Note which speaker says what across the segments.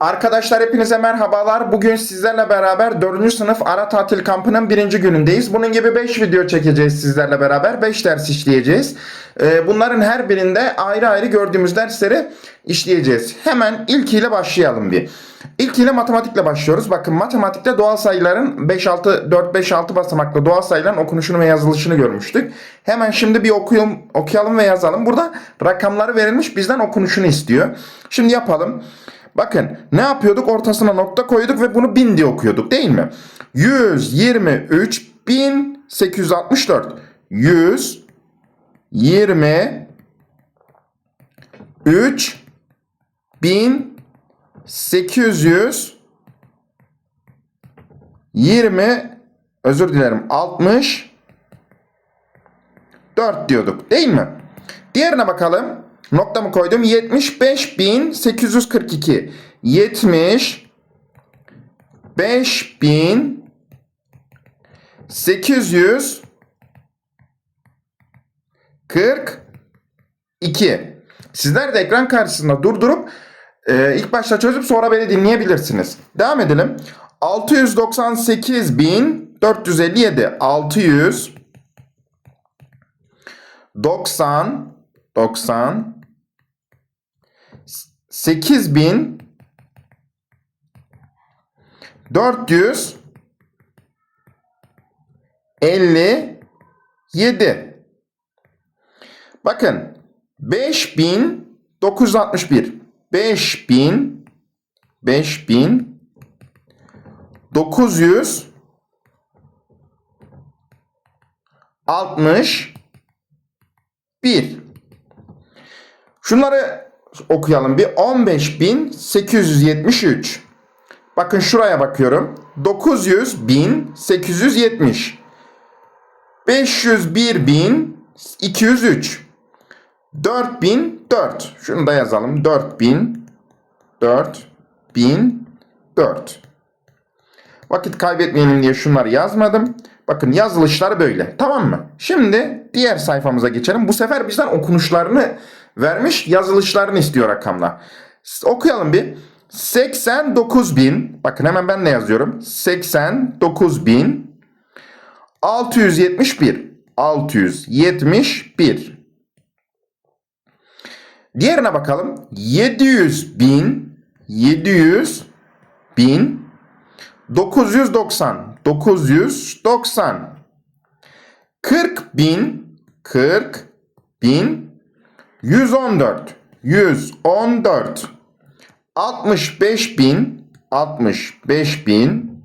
Speaker 1: Arkadaşlar hepinize merhabalar. Bugün sizlerle beraber 4. sınıf ara tatil kampının birinci günündeyiz. Bunun gibi 5 video çekeceğiz sizlerle beraber. 5 ders işleyeceğiz. Ee, bunların her birinde ayrı ayrı gördüğümüz dersleri işleyeceğiz. Hemen ilkiyle başlayalım bir. İlkiyle matematikle başlıyoruz. Bakın matematikte doğal sayıların 5-6, 4-5-6 basamaklı doğal sayıların okunuşunu ve yazılışını görmüştük. Hemen şimdi bir okuyalım, okuyalım ve yazalım. Burada rakamları verilmiş bizden okunuşunu istiyor. Şimdi yapalım. Bakın ne yapıyorduk? Ortasına nokta koyduk ve bunu 1000 diye okuyorduk değil mi? 123.864 123 1800 20 özür dilerim 60 4 diyorduk değil mi? Diğerine bakalım. Noktamı koydum. 75.842 70 5000 800 42 Sizler de ekran karşısında durdurup e, ilk başta çözüp sonra beni dinleyebilirsiniz. Devam edelim. 698.457 600 90 90 8000 400 57 Bakın 5961 5000 5000 900 60 1 Şunları okuyalım. Bir 15.873. Bakın şuraya bakıyorum. 900.870. 501.203. 4004. Şunu da yazalım. 4000 4004. Vakit kaybetmeyelim diye şunları yazmadım. Bakın yazılışlar böyle. Tamam mı? Şimdi diğer sayfamıza geçelim. Bu sefer bizden okunuşlarını vermiş, yazılışlarını istiyor rakamla. Okuyalım bir. 89 bin. Bakın hemen ben de yazıyorum. 89 bin. 671. 671. Diğerine bakalım. 700 bin. 700 bin. 990 990 40 bin 40 bin 114 114 65 bin 65 bin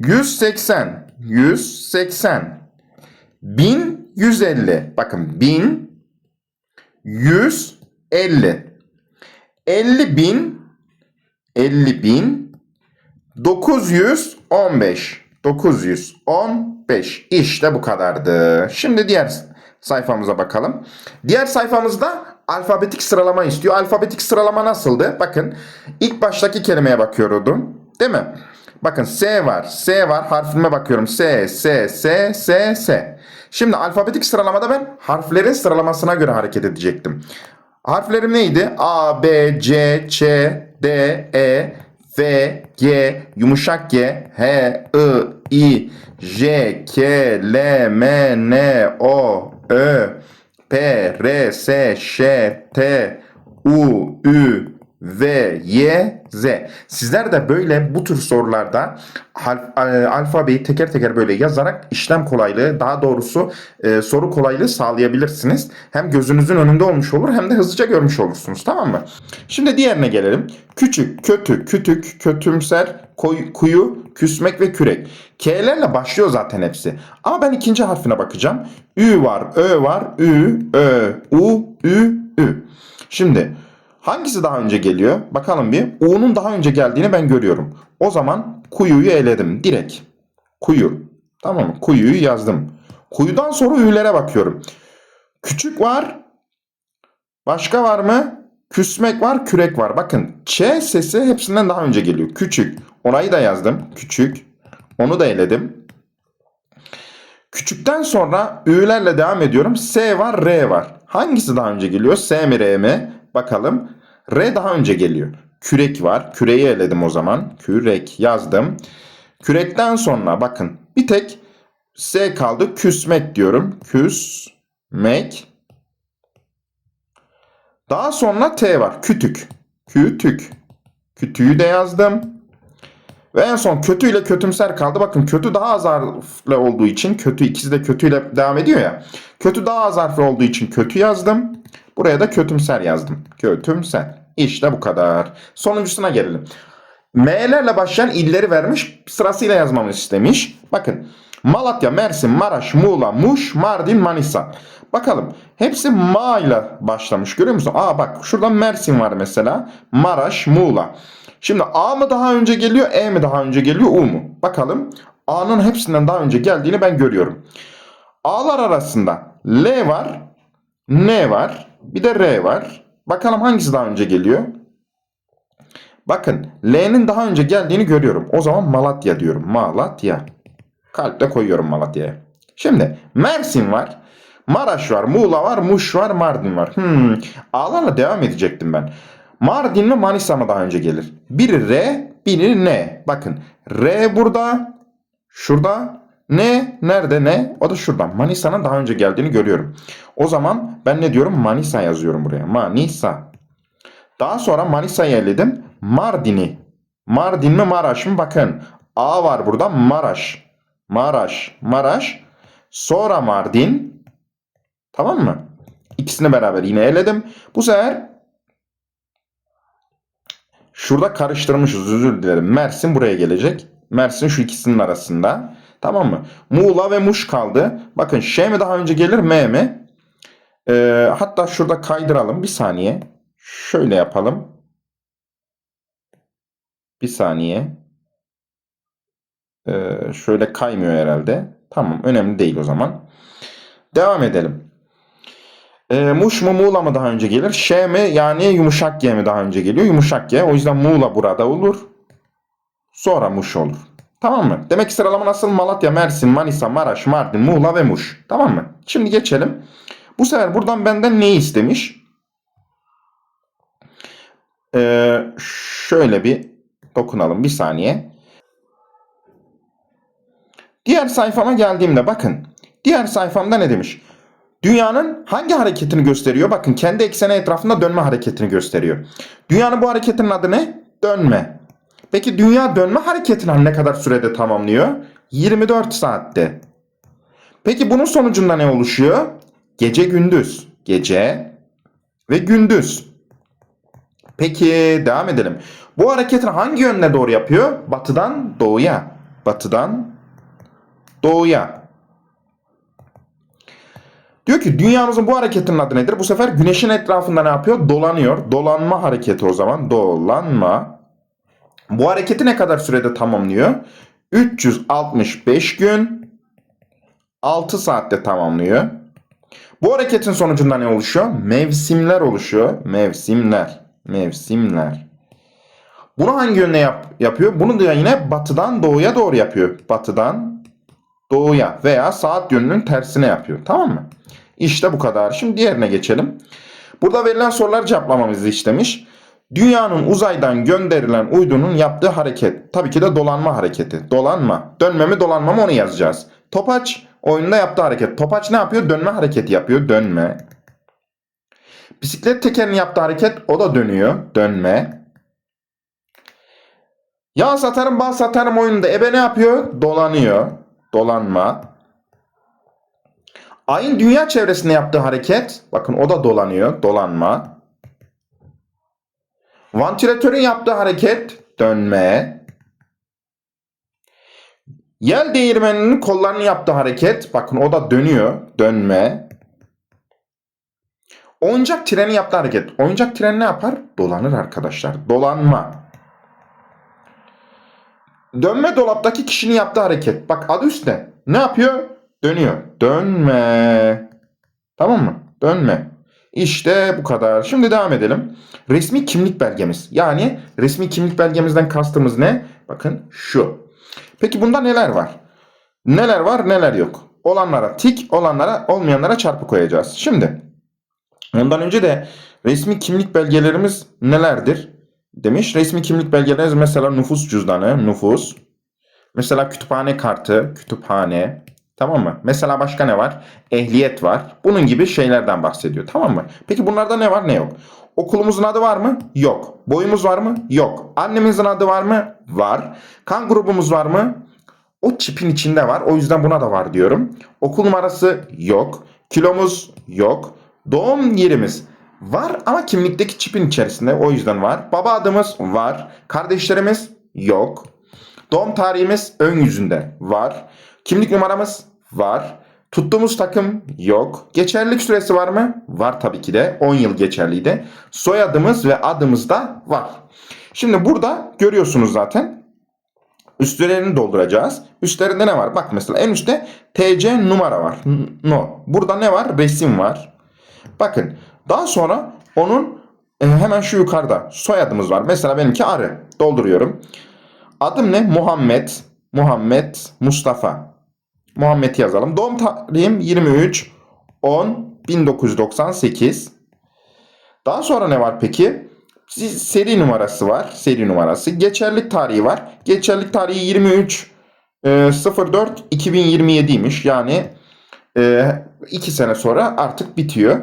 Speaker 1: 180 180 1150 bakın 1150 50 bin 50 bin 915 915 işte bu kadardı. Şimdi diğer sayfamıza bakalım. Diğer sayfamızda alfabetik sıralama istiyor. Alfabetik sıralama nasıldı? Bakın ilk baştaki kelimeye bakıyordum. Değil mi? Bakın S var. S var. Harfime bakıyorum. S, S, S, S, S. Şimdi alfabetik sıralamada ben harflerin sıralamasına göre hareket edecektim. Harflerim neydi? A, B, C, Ç, D, E, F, G, yumuşak G, H, I, I, J, K, L, M, N, O, Ö, P, R, S, Ş, T, U, Ü, V, Y, Z. Sizler de böyle bu tür sorularda e, alfabeyi teker teker böyle yazarak işlem kolaylığı daha doğrusu e, soru kolaylığı sağlayabilirsiniz. Hem gözünüzün önünde olmuş olur hem de hızlıca görmüş olursunuz tamam mı? Şimdi diğerine gelelim. Küçük, kötü, kütük, kötümser, koy- kuyu, küsmek ve kürek. K'lerle başlıyor zaten hepsi. Ama ben ikinci harfine bakacağım. Ü var, Ö var, Ü, Ö, U, Ü, Ü. Şimdi hangisi daha önce geliyor? Bakalım bir. U'nun daha önce geldiğini ben görüyorum. O zaman kuyuyu eledim. Direkt. Kuyu. Tamam mı? Kuyuyu yazdım. Kuyudan sonra Ü'lere bakıyorum. Küçük var. Başka var mı? Küsmek var, kürek var. Bakın Ç sesi hepsinden daha önce geliyor. Küçük. Orayı da yazdım. Küçük. Onu da eledim. Küçükten sonra Ü'lerle devam ediyorum. S var, R var. Hangisi daha önce geliyor? S mi, R mi? Bakalım. R daha önce geliyor. Kürek var. Küreyi eledim o zaman. Kürek yazdım. Kürekten sonra bakın bir tek S kaldı. Küsmek diyorum. Küsmek. Daha sonra T var. Kütük. Kütük. Kütüğü de yazdım. Ve en son kötü ile kötümser kaldı. Bakın kötü daha az harfli olduğu için kötü ikisi de kötüyle devam ediyor ya. Kötü daha az harfli olduğu için kötü yazdım. Buraya da kötümser yazdım. Kötümser. İşte bu kadar. Sonuncusuna gelelim. M'lerle başlayan illeri vermiş. Sırasıyla yazmamı istemiş. Bakın. Malatya, Mersin, Maraş, Muğla, Muş, Mardin, Manisa. Bakalım. Hepsi Ma ile başlamış. Görüyor musun? Aa bak şurada Mersin var mesela. Maraş, Muğla. Şimdi A mı daha önce geliyor, E mi daha önce geliyor, U mu? Bakalım. A'nın hepsinden daha önce geldiğini ben görüyorum. A'lar arasında L var, N var, bir de R var. Bakalım hangisi daha önce geliyor? Bakın L'nin daha önce geldiğini görüyorum. O zaman Malatya diyorum. Malatya. Kalple koyuyorum Malatya'ya. Şimdi Mersin var. Maraş var, Muğla var, Muş var, Mardin var. Hmm. A'larla devam edecektim ben. Mardin mi Manisa mı daha önce gelir? Biri R, biri N. Bakın R burada, şurada. N nerede ne? O da şurada. Manisa'nın daha önce geldiğini görüyorum. O zaman ben ne diyorum? Manisa yazıyorum buraya. Manisa. Daha sonra Manisa'yı eledim. Mardin'i. Mardin mi Maraş mı? Bakın. A var burada. Maraş. Maraş. Maraş. Sonra Mardin. Tamam mı? İkisini beraber yine eledim. Bu sefer şurada karıştırmışız. Özür dilerim. Mersin buraya gelecek. Mersin şu ikisinin arasında. Tamam mı? Muğla ve Muş kaldı. Bakın Ş mi daha önce gelir M mi? Ee, hatta şurada kaydıralım. Bir saniye. Şöyle yapalım. Bir saniye. Ee, şöyle kaymıyor herhalde. Tamam önemli değil o zaman. Devam edelim. Ee, Muş mu Muğla mı daha önce gelir? Ş mi yani yumuşak G mi daha önce geliyor? Yumuşak G. O yüzden Muğla burada olur. Sonra Muş olur. Tamam mı? Demek ki sıralama nasıl? Malatya, Mersin, Manisa, Maraş, Mardin, Muğla ve Muş. Tamam mı? Şimdi geçelim. Bu sefer buradan benden neyi istemiş? Ee, şöyle bir dokunalım bir saniye. Diğer sayfama geldiğimde bakın. Diğer sayfamda ne demiş? Dünyanın hangi hareketini gösteriyor? Bakın kendi ekseni etrafında dönme hareketini gösteriyor. Dünyanın bu hareketinin adı ne? Dönme. Peki dünya dönme hareketini ne kadar sürede tamamlıyor? 24 saatte. Peki bunun sonucunda ne oluşuyor? Gece gündüz. Gece ve gündüz. Peki devam edelim. Bu hareketini hangi yönde doğru yapıyor? Batıdan doğuya. Batıdan doğuya. Diyor ki dünyamızın bu hareketinin adı nedir? Bu sefer güneşin etrafında ne yapıyor? Dolanıyor. Dolanma hareketi o zaman. Dolanma. Bu hareketi ne kadar sürede tamamlıyor? 365 gün 6 saatte tamamlıyor. Bu hareketin sonucunda ne oluşuyor? Mevsimler oluşuyor. Mevsimler. Mevsimler. Bunu hangi yönde yap yapıyor? Bunu da yine batıdan doğuya doğru yapıyor. Batıdan doğuya veya saat yönünün tersine yapıyor. Tamam mı? İşte bu kadar. Şimdi diğerine geçelim. Burada verilen soruları cevaplamamızı istemiş. Dünyanın uzaydan gönderilen uydunun yaptığı hareket. Tabii ki de dolanma hareketi. Dolanma. Dönme mi dolanma mı onu yazacağız. Topaç oyunda yaptığı hareket. Topaç ne yapıyor? Dönme hareketi yapıyor. Dönme. Bisiklet tekerinin yaptığı hareket o da dönüyor. Dönme. Yağ satarım bal satarım oyununda ebe ne yapıyor? Dolanıyor. Dolanma. Ayın dünya çevresinde yaptığı hareket. Bakın o da dolanıyor. Dolanma. Vantilatörün yaptığı hareket dönme. Yel değirmeninin kollarını yaptığı hareket bakın o da dönüyor. Dönme. Oyuncak treni yaptığı hareket. Oyuncak tren ne yapar? Dolanır arkadaşlar. Dolanma. Dönme dolaptaki kişinin yaptığı hareket. Bak adı üstte. Ne yapıyor? Dönüyor. Dönme. Tamam mı? Dönme. İşte bu kadar. Şimdi devam edelim. Resmi kimlik belgemiz. Yani resmi kimlik belgemizden kastımız ne? Bakın şu. Peki bunda neler var? Neler var neler yok. Olanlara tik, olanlara olmayanlara çarpı koyacağız. Şimdi ondan önce de resmi kimlik belgelerimiz nelerdir? demiş. Resmi kimlik belgeleri mesela nüfus cüzdanı, nüfus. Mesela kütüphane kartı, kütüphane. Tamam mı? Mesela başka ne var? Ehliyet var. Bunun gibi şeylerden bahsediyor. Tamam mı? Peki bunlarda ne var ne yok? Okulumuzun adı var mı? Yok. Boyumuz var mı? Yok. Annemizin adı var mı? Var. Kan grubumuz var mı? O çipin içinde var. O yüzden buna da var diyorum. Okul numarası yok. Kilomuz yok. Doğum yerimiz var ama kimlikteki çipin içerisinde. O yüzden var. Baba adımız var. Kardeşlerimiz yok. Doğum tarihimiz ön yüzünde var. Kimlik numaramız var. Tuttuğumuz takım yok. Geçerlilik süresi var mı? Var tabii ki de. 10 yıl geçerliydi. Soyadımız ve adımız da var. Şimdi burada görüyorsunuz zaten. Üstlerini dolduracağız. Üstlerinde ne var? Bak mesela en üstte TC numara var. No. Burada ne var? Resim var. Bakın daha sonra onun e, hemen şu yukarıda soyadımız var. Mesela benimki Arı. Dolduruyorum. Adım ne? Muhammed. Muhammed Mustafa. Muhammed yazalım. Doğum tarihim 23 10 1998. Daha sonra ne var peki? Seri numarası var. Seri numarası. Geçerlik tarihi var. Geçerlik tarihi 23 e, 04 2027'ymiş. Yani 2 sene sonra artık bitiyor.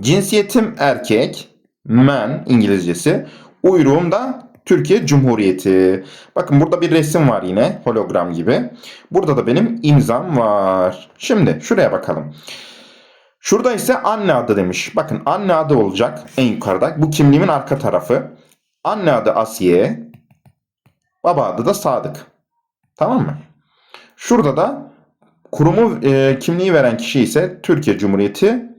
Speaker 1: Cinsiyetim erkek. Men İngilizcesi. Uyruğum da Türkiye Cumhuriyeti. Bakın burada bir resim var yine hologram gibi. Burada da benim imzam var. Şimdi şuraya bakalım. Şurada ise anne adı demiş. Bakın anne adı olacak en yukarıda. Bu kimliğimin arka tarafı. Anne adı Asiye. Baba adı da Sadık. Tamam mı? Şurada da kurumu e, kimliği veren kişi ise Türkiye Cumhuriyeti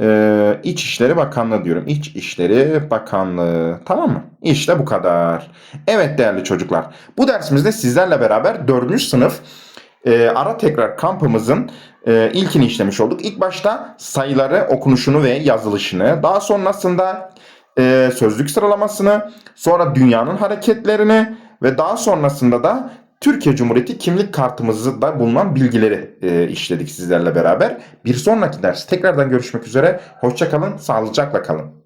Speaker 1: e, İçişleri Bakanlığı diyorum. İçişleri Bakanlığı. Tamam mı? İşte bu kadar. Evet değerli çocuklar. Bu dersimizde sizlerle beraber 4. sınıf e, ara tekrar kampımızın e, ilkini işlemiş olduk. İlk başta sayıları, okunuşunu ve yazılışını, daha sonrasında e, sözlük sıralamasını, sonra dünyanın hareketlerini ve daha sonrasında da Türkiye Cumhuriyeti kimlik kartımızda bulunan bilgileri e, işledik sizlerle beraber. Bir sonraki ders tekrardan görüşmek üzere. Hoşçakalın, sağlıcakla kalın.